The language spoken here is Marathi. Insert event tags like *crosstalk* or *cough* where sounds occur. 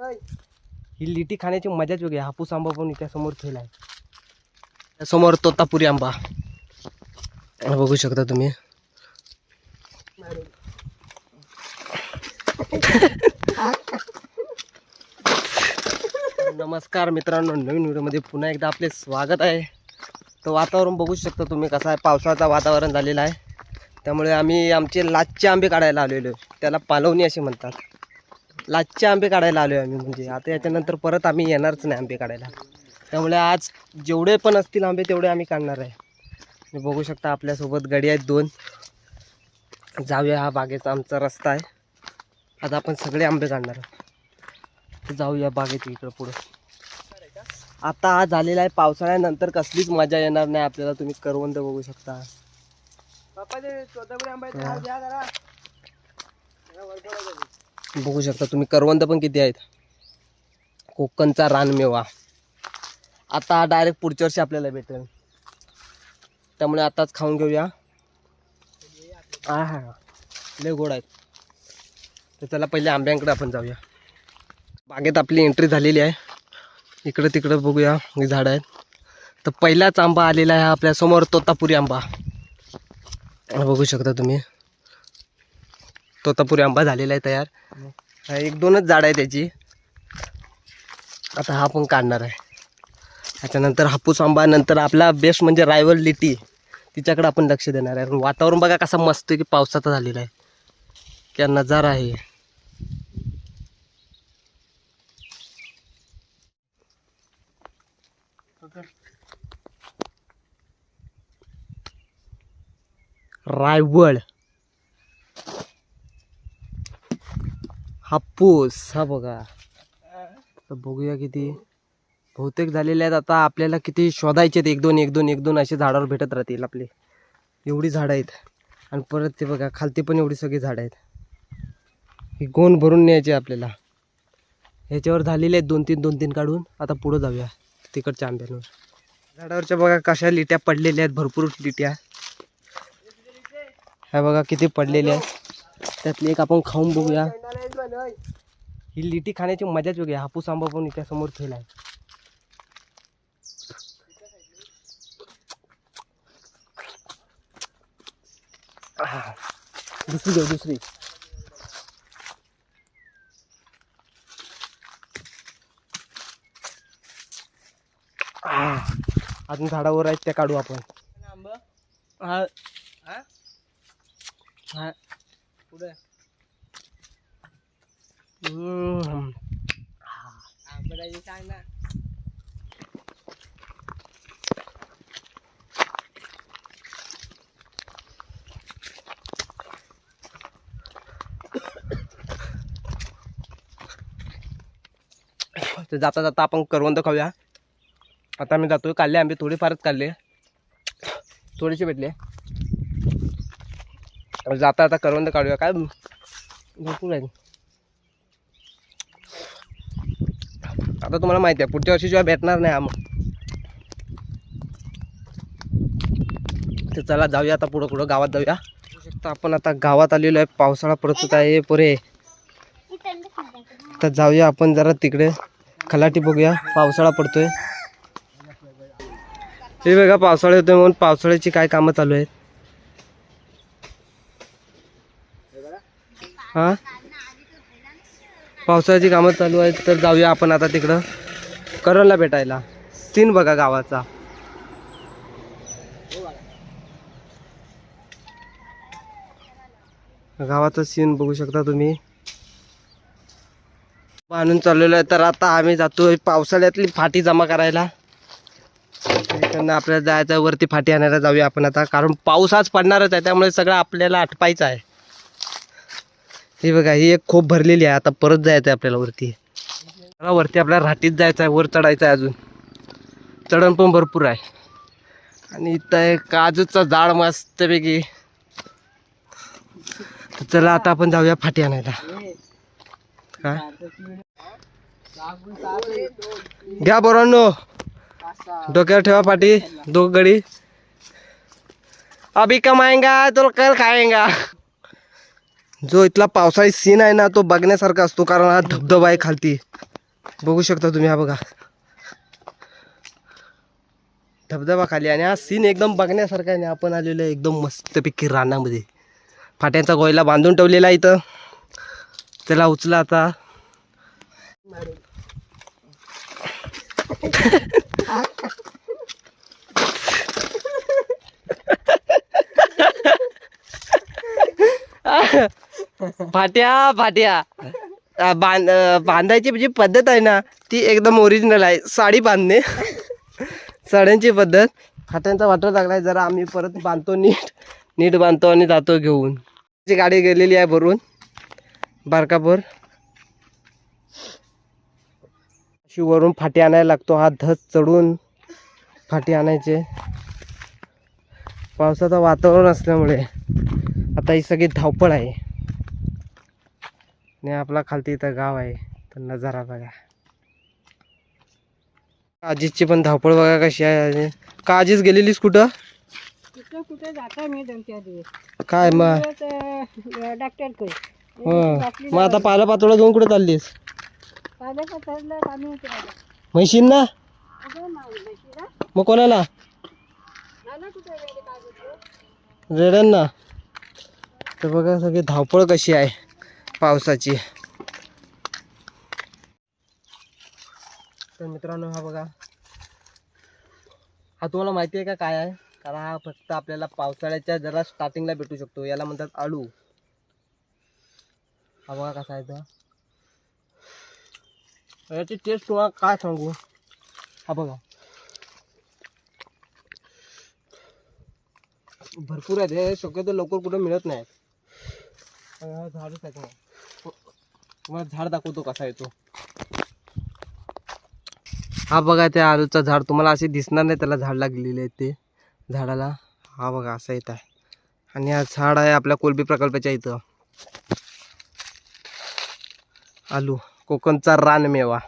ही लिटी खाण्याची मजाच वेगळी आहे. हापूस आंबा पण त्यासमोर समोर आहे त्यासमोर तोतापुरी आंबा. बघू शकता तुम्ही. नमस्कार मित्रांनो नवीन व्हिडिओमध्ये पुन्हा एकदा आपले स्वागत आहे. तर वातावरण बघू शकता तुम्ही कसं आहे. पावसाचं वातावरण झालेलं आहे. त्यामुळे आम्ही आमचे लाचचे आंबे काढायला आलेलो आहे. त्याला पालवणी असे म्हणतात. लाचचे आंबे काढायला आलो आहे आम्ही म्हणजे. आता याच्यानंतर परत आम्ही येणारच नाही आंबे काढायला. त्यामुळे आज जेवढे पण असतील आंबे तेवढे आम्ही काढणार आहे. बघू शकता आपल्यासोबत गडी आहेत दोन. जाऊया हा बागेचा आमचा रस्ता आहे. आता आपण सगळे आंबे काढणार आहोत. जाऊया बागेत इकडं पुढं. आता हा झालेला आहे पावसाळ्यानंतर. कसलीच मजा येणार नाही आपल्याला. तुम्ही करवंद बघू शकता. बघू शकता तुम्ही करवंद पण किती आहेत? कोकणचा रानमेवा. आता डायरेक्ट पुढच्या वर्षी आपल्याला भेटेल. त्यामुळे आताच खाऊन घेऊया. हा हा लय गोड आहेत. तर चला पहिले आंब्यांकडे आपण जाऊया. बागेत आपली एंट्री झालेली आहे. इकडं तिकडं बघूया ही झाडं आहेत. तर पहिलाच आंबा आलेला आहे आपल्यासमोर तोतापुरी आंबा. बघू शकता तुम्ही. तोतापुरी आंबा झालेला आहे तयार. एक दोनच झाड आहे त्याची. आता हा पण काढणार आहे. त्याच्यानंतर हापूस आंबा नंतर आपला बेस्ट म्हणजे रायवल लिटी तिच्याकडे आपण लक्ष देणार आहे. वातावरण बघा कसा मस्त आहे की पावसाचा झालेला आहे. क्या नजारा आहे. रायवळ हापूस हा बघा. बघूया किती. बहुतेक झालेले आहेत आता. आपल्याला किती शोधायचे आहेत. एक दोन एक दोन एक दोन असे झाडावर भेटत राहतील आपले. एवढी झाडं आहेत. आणि परत ते बघा खालती पण एवढी सगळी झाडं आहेत. ही गोण भरून न्यायची आपल्याला. ह्याच्यावर झालेले आहेत दोन तीन दोन तीन काढून. आता पुढं जाऊया. तिकडच्या आंब्यांवर. झाडावरच्या बघा कशा लिट्या पडलेल्या आहेत. भरपूर लिट्या. ह्या बघा किती पडलेल्या आहेत. त्यातली एक आपण खाऊन बघूया. ही लिटी खाण्याची मजाच वेगळी. हापूस आंबा पण इथे समोर आहा. दुसरी घेऊ दुसरी आह. अजून झाडावर आहेत त्या काढू आपण हा पुढे हम्म. सांग ना *coughs* तर जाता जाता आपण करवंद खाऊया. आता मी जातोय काढले आंबे थोडेफारच काढले. थोडेसे भेटले. जाता आता करवंद काढूया. काय भरपूर आहे आता तुम्हाला माहिती आहे पुढच्या वर्षी जेव्हा भेटणार नाही आम तर चला जाऊया आता पुढं पुढं गावात जाऊया. शकता आपण आता गावात आलेलो आहे पावसाळा परतत आहे पुरे. तर जाऊया आपण जरा तिकडे खलाटी बघूया पावसाळा पडतोय. हे बघा पावसाळा येतोय म्हणून पावसाळ्याची काय कामं चालू आहेत? हा? पावसाळ्याची कामं चालू आहेत तर जाऊया आपण आता तिकडं करणला भेटायला. सीन बघा गावाचा. गावाचा सीन बघू शकता तुम्ही. बांधून चाललेलो आहे तर आता आम्ही जातोय पावसाळ्यातली फाटी जमा करायला. त्यांना आपल्याला जायचं वरती फाटी आणायला जाऊया आपण आता कारण पाऊस आज पडणारच आहे त्यामुळे सगळं आपल्याला आटपायचं आहे. हे बघा ही एक खोप भरलेली आहे. आता परत जायचं आहे आपल्याला वरती. वरती आपल्याला राठीत जायचं आहे वर चढायचं आहे अजून. चढण पण भरपूर आहे. आणि इथं काजूचा जाड मस्तपैकी. चला आता आपण जाऊया फाटी आणायला. काय? घ्या बोरांनो डोक्यावर ठेवा पाठी दोघ गडी. अभी कमाएंगा तो कल खाएंगा. जो इथला पावसाळी सीन आहे ना तो बघण्यासारखा असतो कारण हा धबधबा आहे खालती. बघू शकता तुम्ही हा बघा. धबधबा खाली आणि हा सीन एकदम बघण्यासारखा आहे आपण आलेलो आहे एकदम मस्तपैकी रानामध्ये. फाट्यांचा गोयला बांधून ठेवलेला इथं. त्याला उचला आता. *laughs* *laughs* फाट्या फाट्या. बांध बांधायची जी पद्धत आहे ना ती एकदम ओरिजिनल आहे. साडी बांधणे. *laughs* साड्यांची पद्धत. फाट्यांचा वाटर लागलाय जरा आम्ही परत बांधतो नीट. नीट बांधतो आणि जातो घेऊन. ची गाडी गेलेली आहे भरून. बारकापूर अशी वरून फाटी आणायला लागतो. हा धस चढून फाटी आणायचे. पावसाचं वातावरण असल्यामुळे आता ही सगळी धावपळ आहे. आणि आपला खालती इथं गाव आहे. तर नजारा बघा. आजीची पण धावपळ बघा कशी आहे का आजीच गेलेलीस कुठं? कुठं कुठं जाता मी दोन चार दिवस. काय मग डॉक्टर हं. मग आता पाला पातोळा घेऊन कुठे चाललीस. म्हशींना? म्हशीला. मग कोणाला? रेड्यांना. तर बघा सगळी धावपळ कशी आहे. पावसाची. तर मित्रांनो हा बघा. हा तुम्हाला माहिती आहे का काय आहे? कारण हा फक्त आपल्याला पावसाळ्याच्या जरा स्टार्टिंगला भेटू शकतो. याला म्हणतात आळू. हा बघा कसा आहे तर याची टेस्ट तुम्हाला काय सांगू? हा बघा. भरपूर आहेत. हे शक्यतो लवकर कुठं मिळत नाही हा झाडच आहे तुम्हाला झाड दाखवतो कसा येतो. हा बघा त्या आलूचा झाड तुम्हाला असे दिसणार नाही त्याला झाड लागलेले आहे ते झाडाला. हा बघा असा येत आहे. आणि हा झाड आहे आपल्या कोलबी प्रकल्पाच्या इथं. आलू कोकणचा रानमेवा.